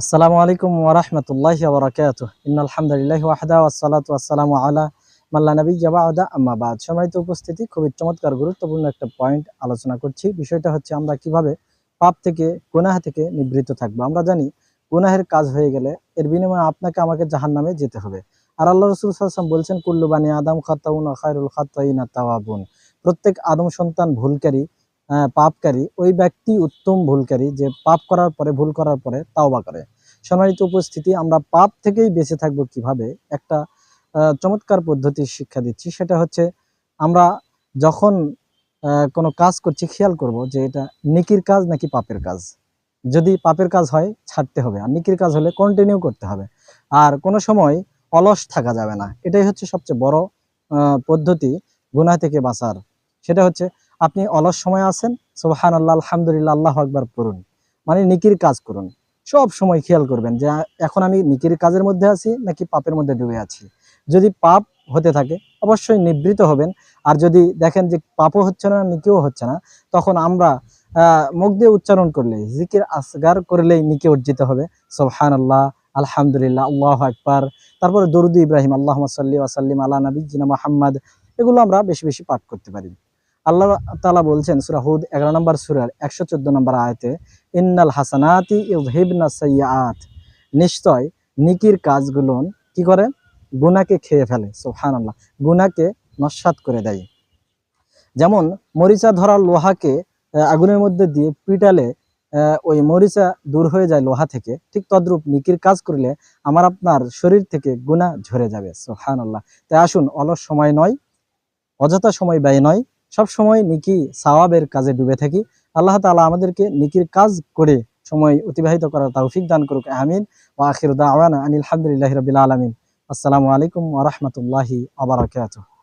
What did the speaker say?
আসসালামু আলাইকুম ওরহমতুল্লাহি ওবরাকাত ইনালহামদুলিল্লাহ ওয়াহদা ওয়াসালাতু ওয়াসসালামু আলা মাল্লা নবী জাবাদা আম্মাবাদ সময়ত উপস্থিতি, খুবই চমৎকার, গুরুত্বপূর্ণ একটা পয়েন্ট আলোচনা করছি। বিষয়টা হচ্ছে আমরা কীভাবে পাপ থেকে, গুনাহ থেকে নিবৃত্ত থাকব। আমরা জানি গুনাহের কাজ হয়ে গেলে এর বিনিময়ে আপনাকে আমাকে জাহান নামে যেতে হবে। আর আল্লাহ রসুল সাল্লাম বলছেন, কুল্লু বানি আদম খাতাউন খায়রুল খাতাইনা তাওয়াবুন। প্রত্যেক আদম সন্তান ভুলকারী পাপকারী, ওই ব্যক্তি উত্তম ভুলকারী যে পাপ করার পরে, ভুল করার পরে তাওবা করে। সম্মানিত উপস্থিতি, আমরা পাপ থেকেই বেঁচে থাকব কীভাবে? একটা চমৎকার পদ্ধতির শিক্ষা দিচ্ছি। সেটা হচ্ছে, আমরা যখন কোনো কাজ করছি, খেয়াল করব যে এটা নিকির কাজ নাকি পাপের কাজ? যদি পাপের কাজ হয়, ছাড়তে হবে। আর নিকির কাজ হলে কন্টিনিউ করতে হবে। আর কোনো সময় অলস থাকা যাবে না। এটাই হচ্ছে সবচেয়ে বড় পদ্ধতি গুনাহ থেকে বাঁচার। সেটা হচ্ছে আপনি অলস সময় আছেন সুবহান আল্লাহ আলহামদুলিল্লাহ, আল্লাহ আকবার করুন মানে নিকির কাজ করুন। সব সময় খেয়াল করবেন যে এখন আমি নিকির কাজের মধ্যে আছি নাকি পাপের মধ্যে ডুবে আছি। যদি পাপ হতে থাকে, অবশ্যই নিবৃত হবেন। আর যদি দেখেন যে পাপও হচ্ছে না, নিকিও হচ্ছে না, তখন আমরা মুখ দিয়ে উচ্চারণ করলে জিকির আসগার করলেই নিকে অর্জিত হবে। সোহান আল্লাহ আলহামদুলিল্লাহ, আল্লাহ আকবার। তারপরে দরুদ ইব্রাহিম আল্লাহ সাল্লি ওয়াসাল্লিম আল্লাহ নবী জিনা মাহাম্মদ। এগুলো আমরা বেশি বেশি পাঠ করতে পারি। আল্লাহ তালা বলছেন, সুরা হুদ, এগারো নম্বর সুরার একশো চোদ্দ নম্বর আয়তে, ইন্নাল হাসানাতি ইউহিবনা সাইয়াত নিশ্চয় নিকির কাজগুলো কি করে? গুনাকে খেয়ে ফেলে সোহান আল্লাহ গুনাকে নস্বাত করে দেয়। যেমন মরিচা ধরা লোহাকে আগুনের মধ্যে দিয়ে পিটালে ওই মরিচা দূর হয়ে যায় লোহা থেকে, ঠিক তদ্রূপ নিকির কাজ করলে আমার আপনার শরীর থেকে গুনাহ ঝরে যাবে সোহান আল্লাহ তাই আসুন অলস সময় নয়, অযথা সময় ব্যয় নয় সব সময় নিকি সাওয়াবের কাজে ডুবে থাকি। আল্লাহ তালা আমাদেরকে নিকির কাজ করে সময় অতিবাহিত করার তৌফিক দান করুক। আমিন। ও আখির দাওয়ানা আনিল হামদুলিল্লাহি রবিল আলমিন। আসসালামু আলাইকুম ওরহমতুল্লাহি বারাকাতুহু।